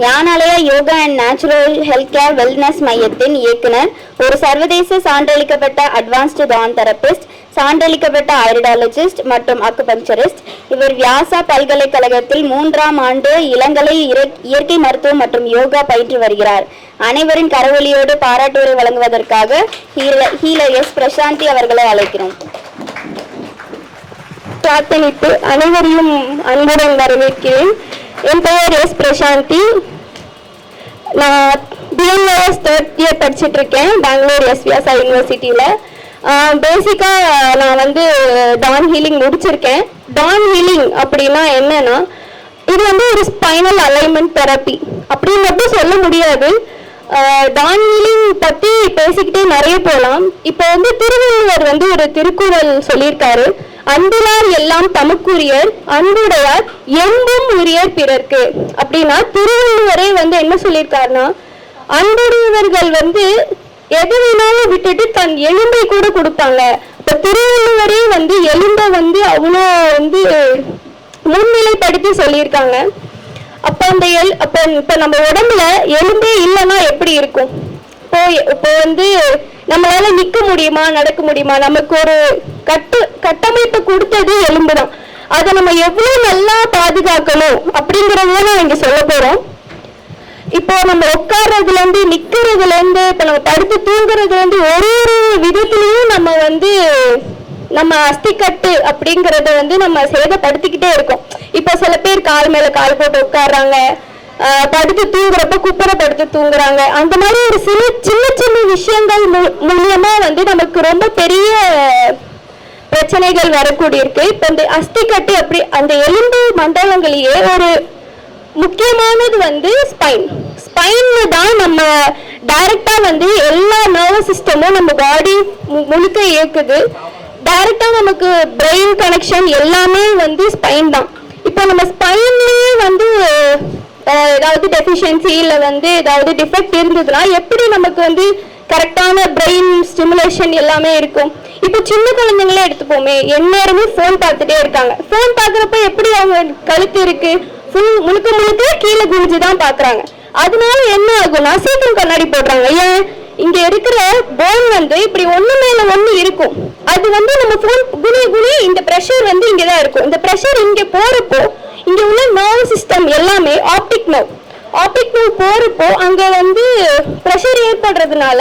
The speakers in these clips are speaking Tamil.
Gnanalaya yoga and natural health care wellness மையத்தின் இயக்குனர் ஒரு சர்வதேச சான்றளிக்கப்பட்ட அட்வான்ஸ்டு தான் தெரபிஸ்ட் சான்றளிக்கப்பட்ட ஐரடாலஜிஸ்ட் மற்றும் அக்குபங்சரிஸ்ட் இவர் வியாசா பல்கலைக்கழகத்தில் மூன்றாம் ஆண்டு இளங்கலை இயற்கை மருத்துவம் மற்றும் யோகா பயின்று வருகிறார். அனைவரின் கரவொலியோடு பாராட்டுரை வழங்குவதற்காக ஹீல- ஹீலர் எஸ் பிரசாந்தி அவர்களை அழைக்கிறோம். பிரார்த்தனித்து அனைவரையும் அன்புடன் வரவேற்கிறேன். என் பெயர் எஸ் பிரசாந்தி. நான் பிஎன்ஓஎஸ் தேர்ட் இயர் படிச்சுட்டு இருக்கேன் பெங்களூர் எஸ்விஎஸ்ஐ யூனிவர்சிட்டியில் பேசிக்காக நான் வந்து டான் ஹீலிங் முடிச்சிருக்கேன். டான் ஹீலிங் அப்படின்னா என்னன்னா இது வந்து ஒரு ஸ்பைனல் அலைன்மெண்ட் தெரப்பி அப்படின்னு மட்டும் சொல்ல முடியாது. டான் ஹீலிங் பற்றி பேசிக்கிட்டே நிறைய போகலாம் இப்போ வந்து திருவள்ளுவர் வந்து ஒரு திருக்குறள் சொல்லியிருக்காரு. அன்பிலார் எல்லாம் தமக்குரியர் அன்புடையார் எங்கும் உரியர் பிறர்க்கு. அப்படின்னா திருவள்ளுவரே வந்து என்ன சொல்லியிருக்காருன்னா அன்புடையவர்கள் வந்து எது வேணாலும் விட்டுட்டு தன் எலும்பை கூட கொடுப்பாங்க. இப்ப திருவள்ளுவரே வந்து எலும்பை வந்து அவ்வளோ வந்து முன்னிலைப்படுத்தி சொல்லியிருக்காங்க. அப்ப அந்த எல் அப்ப இப்ப நம்ம உடம்புல எலும்பே இல்லைன்னா எப்படி இருக்கும்? இப்போ இப்போ வந்து நம்மளால நிக்க முடியுமா நடக்க முடியுமா? நமக்கு ஒரு கட்டு கட்டமைப்பு கொடுத்தது எலும்பு தான் அதை நம்ம எவ்வளவு நல்லா பாதுகாக்கணும் அப்படிங்கறத நான் இங்க சொல்ல போறோம் இப்போ நம்ம உட்கார்றதுல இருந்து நிக்கிறதுல இருந்து இப்ப நம்ம படுத்து தூங்குறதுல இருந்து ஒரு ஒரு விதத்துலயும் நம்ம வந்து நம்ம அஸ்திக்கட்டு அப்படிங்கறத வந்து நம்ம சேதப்படுத்திக்கிட்டே இருக்கோம். இப்போ சில பேர் கால் மேல கால் போட்டு உட்கார்றாங்க. படுத்து தூங்குறப்ப குப்பரை படுத்து தூங்குறாங்க. அந்த மாதிரி ஒரு சில சின்ன சின்ன விஷயங்கள் மூலியமா வந்து நமக்கு ரொம்ப பெரிய பிரச்சனைகள் வரக்கூடிய இருக்கு இப்ப இந்த அஸ்திக்கட்டு அப்படி அந்த எலும்பு மண்டலங்களையே ஒரு முக்கியமானது வந்து ஸ்பைன் ஸ்பைன்ல தான் நம்ம டைரக்டா வந்து எல்லா நர்வஸ் சிஸ்டமும் நம்ம பாடி முழுக்க இயக்குது. டைரக்டா நமக்கு பிரெயின் கனெக்ஷன் எல்லாமே வந்து ஸ்பைன் தான். இப்போ நம்ம ஸ்பைன்லயே வந்து ஏதாவது டெஃபிஷியன்சி இல்லை வந்து ஏதாவது டிஃபெக்ட் இருந்ததுன்னா எப்படி நமக்கு வந்து கரெக்டான பிரெயின் ஸ்டிமுலேஷன் எல்லாமே இருக்கும்? இப்போ சின்ன குழந்தைங்களே எடுத்துப்போமே எந்நேரமே ஃபோன் பார்த்துட்டே இருக்காங்க. ஃபோன் பார்க்குறப்ப எப்படி அவங்க கழுத்து இருக்கு? ஃபுல் முழுக்க முழுக்க கீழே குனிஞ்சு தான் பார்க்குறாங்க. அதனால என்ன ஆகும்னா சீக்கிரம் கண்ணாடி போடுறாங்க. ஏன்? இங்க இருக்கிற போன் வந்து இப்படி ஒண்ணு மேல ஒண்ணு இருக்கும். அது வந்து நம்ம ஃபோன் குனி குனி இந்த ப்ரெஷர் வந்து இங்கதான் இருக்கும். இந்த ப்ரெஷர் இங்க போறப்போ இங்கே உள்ள நர்வ் சிஸ்டம் எல்லாமே ஆப்டிக் நர்வ் ஆப்டிக் நர்வ் போகிறப்போ அங்கே வந்து ப்ரெஷர் ஏற்படுறதுனால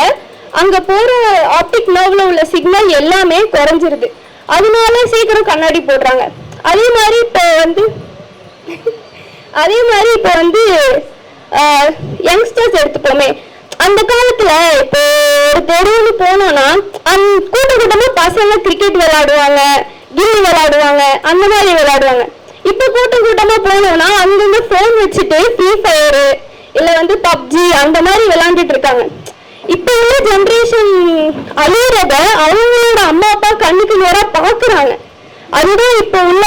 அங்கே போகிற ஆப்டிக் நர்வில் உள்ள சிக்னல் எல்லாமே குறைஞ்சிருது. அதனால சீக்கிரம் கண்ணாடி போடுறாங்க. அதே மாதிரி இப்போ வந்து அதே மாதிரி இப்போ வந்து யங்ஸ்டர்ஸ் எடுத்துப்போமே. அந்த காலத்துல இப்போ ஒரு தெருவுன்னு போனோம்னா அந் கூட்ட கூட்டமா பசங்க கிரிக்கெட் விளையாடுவாங்க கில்லி விளையாடுவாங்க அந்த மாதிரி விளையாடுவாங்க. இப்போ கூட்டம் கூட்டமா போனோம்னா அங்கங்க ஃபோன் வச்சுட்டு ஃப்ரீ ஃபயரு இல்ல வந்து பப்ஜி அந்த மாதிரி விளையாண்டுட்டு இருக்காங்க. இப்போ உள்ள ஜென்ரேஷன் அழியறத அவங்களோட அம்மா அப்பா கண்ணுக்கு நேரா பாக்குறாங்க. அதுதான் இப்போ உள்ள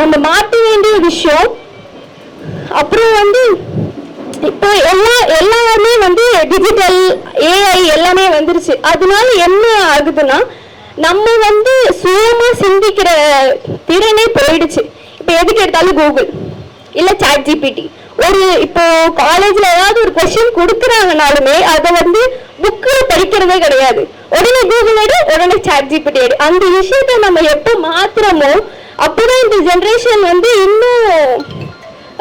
நம்ம மாற்ற வேண்டிய விஷயம். அப்புறம் வந்து இப்போ எல்லா எல்லாமே வந்து டிஜிட்டல் ஏஐ எல்லாமே வந்துருச்சு. அதனால என்ன ஆகுதுன்னா நம்ம வந்து சுயமா சிந்திக்கிற திறனே போயிடுச்சு. இப்போ எதுக்கு எடுத்தாலும் கூகுள் இல்லை சாட் ஜிபிடி ஒரு இப்போ காலேஜில் ஏதாவது ஒரு கொஸ்டின் கொடுக்குறாங்கனாலுமே அதை வந்து புக்கில் படிக்கிறதே கிடையாது. உடனே கூகுள் எடு உடனே சாட் ஜிபிடி எடு. அந்த விஷயத்தை நம்ம எப்போ மாத்திரமோ அப்போதான் இந்த ஜென்ரேஷன் வந்து இன்னும்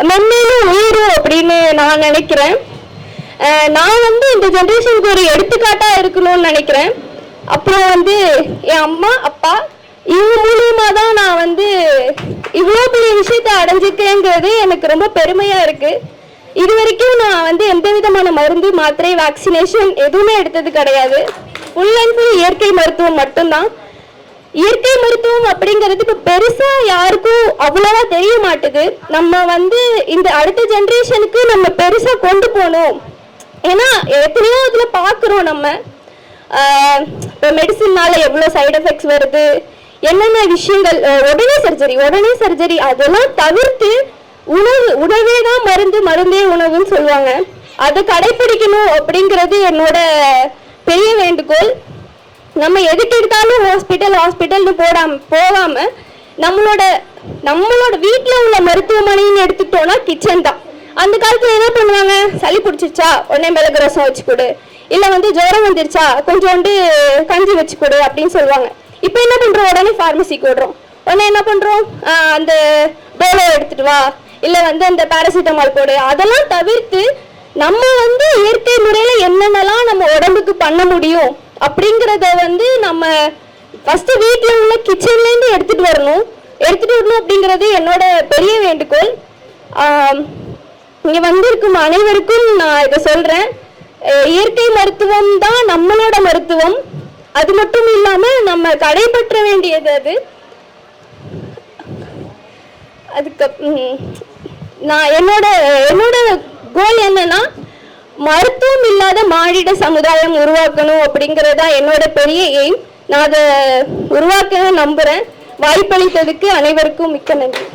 மென்மேலும் உயரும் அப்படின்னு நான் நினைக்கிறேன். நான் வந்து இந்த ஜென்ரேஷனுக்கு ஒரு எடுத்துக்காட்டாக இருக்கணும்னு நினைக்கிறேன். அப்புறம் வந்து என் அம்மா அப்பா இவங்க மூலியமா தான் நான் வந்து இவ்வளோ பெரிய விஷயத்த அடைஞ்சிருக்கேங்கிறது எனக்கு ரொம்ப பெருமையா இருக்கு. இது வரைக்கும் நான் வந்து எந்த விதமான மருந்து மாத்திரை வேக்சினேஷன் எதுவுமே எடுத்தது கிடையாது. ஃபுல் அண்ட் ஃபுல் இயற்கை மருத்துவம் மட்டும்தான். இயற்கை மருத்துவம் அப்படிங்கிறது இப்போ பெருசாக யாருக்கும் அவ்வளோவா தெரிய மாட்டுது. நம்ம வந்து இந்த அடுத்த ஜென்ரேஷனுக்கு நம்ம பெருசாக கொண்டு போகணும். ஏன்னா எத்தனையோ இதில் பார்க்குறோம் நம்ம. இப்போ மெடிசின்னால எவ்வளோ சைடு எஃபெக்ட்ஸ் வருது. என்னென்ன விஷயங்கள் உடனே சர்ஜரி உடனே சர்ஜரி அதெல்லாம் தவிர்த்து உணவு உணவே தான் மருந்து மருந்தே உணவுன்னு சொல்லுவாங்க. அதை கடைபிடிக்கணும் அப்படிங்கிறது என்னோட பெரிய வேண்டுகோள். நம்ம எதுக்கு எடுத்தாலும் ஹாஸ்பிட்டல் ஹாஸ்பிட்டல்னு போடாம போகாம நம்மளோட நம்மளோட வீட்டில் உள்ள மருத்துவமனைன்னு எடுத்துட்டோம்னா கிச்சன் தான். அந்த காலத்தில் என்ன பண்ணுவாங்க? சளி பிடிச்சிருச்சா? உடனே மிளகு ரசம் வச்சு கொடு. இல்லை வந்து ஜுரம் வந்துருச்சா? கொஞ்சோண்டு கஞ்சி வச்சு கொடு அப்படின்னு சொல்லுவாங்க. இப்போ என்ன பண்றோம்? உடனே ஃபார்மசிக்கு ஓடுறோம். உடனே என்ன பண்றோம்? அந்த டோலோ எடுத்துட்டு வா. இல்ல வந்து அந்த பாராசிட்டமால் போடு. அதெல்லாம் தவிர்த்து நம்ம வந்து இயற்கை முறையில என்னென்னலாம் நம்ம உடம்புக்கு பண்ண முடியும் அப்படிங்கிறத வந்து நம்ம ஃபர்ஸ்ட் வீட்டில் உள்ள கிச்சன்ல இருந்து எடுத்துட்டு வரணும். எடுத்துட்டு வரணும் அப்படிங்கிறது என்னோட பெரிய வேண்டுகோள். இங்கே இங்க வந்திருக்கும் அனைவருக்கும் நான் இதை சொல்றேன். இயற்கை மருத்துவம் தான் நம்மளோட மருத்துவம். அது மட்டும் இல்லாம நம்ம கடைபற்ற வேண்டியது அது. அதுக்கு நான் என்னோட என்னோட கோல் என்னன்னா மருத்துவம் இல்லாத மானிட சமுதாயம் உருவாக்கணும் அப்படிங்கறதா என்னோட பெரிய எய்ம் நான் அதை உருவாக்க நம்புறேன். வாய்ப்பளித்ததுக்கு அனைவருக்கும் மிக்க நன்றி.